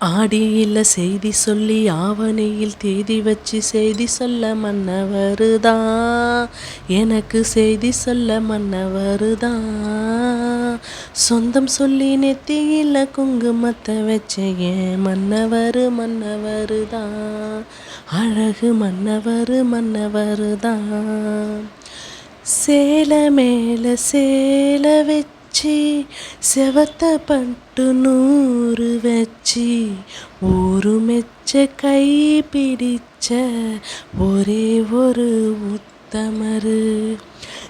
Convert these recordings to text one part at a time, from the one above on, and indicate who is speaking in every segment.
Speaker 1: ஆடியில் செய்தி சொல்லி ஆவணியில் தேதி வச்சு செய்தி சொல்ல மன்னவருதான் எனக்கு செய்தி சொல்ல மன்னவருதான் சொந்தம் சொல்லி நெத்தியில் குங்குமத்தை வச்ச ஏன் மன்னவர் மன்னவருதான் அழகு மன்னவர் மன்னவருதான் சேலை மேலே சேலை வச்சு செவத்த பட்டு நூறு வச்சு ஊரு மெச்ச கை பிடிச்ச ஒரே ஒரு உத்தமரு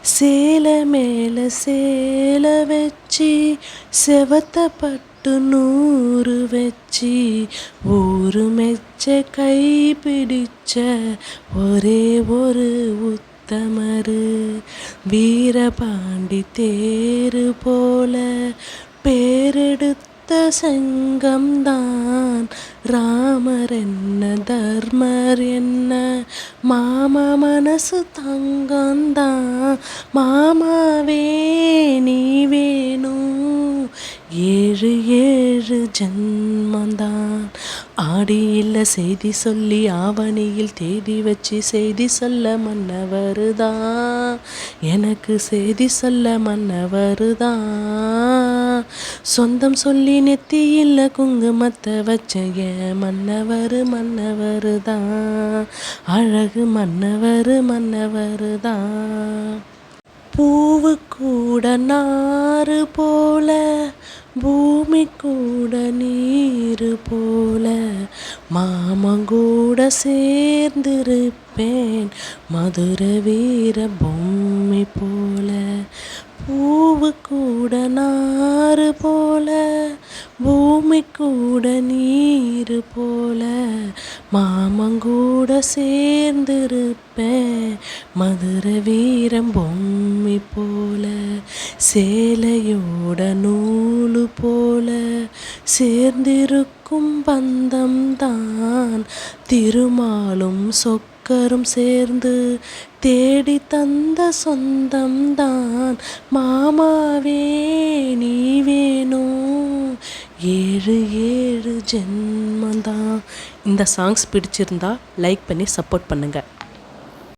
Speaker 1: சேலை மேலே சேலை வச்சு செவத்த பட்டு நூறு வச்சு ஊரு மெச்ச கை பிடிச்ச ஒரே ஒரு உத்தமரு வீரபாண்டி தேரு போல பேரெடுத்து சங்கம்தான். ராமர் என்ன தர்மர் என்ன? மாமா மனசு தங்கம்தான். மாமாவே ஏழு ஜன்மந்தான். ஆடி ஆடியில் செய்தி சொல்லி ஆவணியில் தேதி வச்சு செய்தி சொல்ல மன்னவருதான். எனக்கு செய்தி சொல்ல மன்னவருதான். சொந்தம் சொல்லி நெத்தியில் குங்குமத்தை வச்ச ஏன் மன்னவர் மன்னவருதான். அழகு மன்னவர் மன்னவருதான். பூவு கூட நாறு போல பூமி கூட நீர் போல மாமன் கூட சேர்ந்திருப்பேன். மதுர வீர பொம்மை போல பூவு கூட நாறு போல பூமி கூட நீர் போல மாமங்கூட சேர்ந்திருப்பேன் மதுர வீரம் பொம்மி போல சேலையோட நூலு போல சேர்ந்திருக்கும் பந்தம் தான் திருமாலும் சொக்கரும் சேர்ந்து தேடி தந்த சொந்தம்தான். மாமாவே நீ ஏழு ஏழு ஜென்மந்தான் இந்த சாங்ஸ் பிடிச்சிருந்தா லைக் பண்ணி சப்போர்ட் பண்ணுங்கள்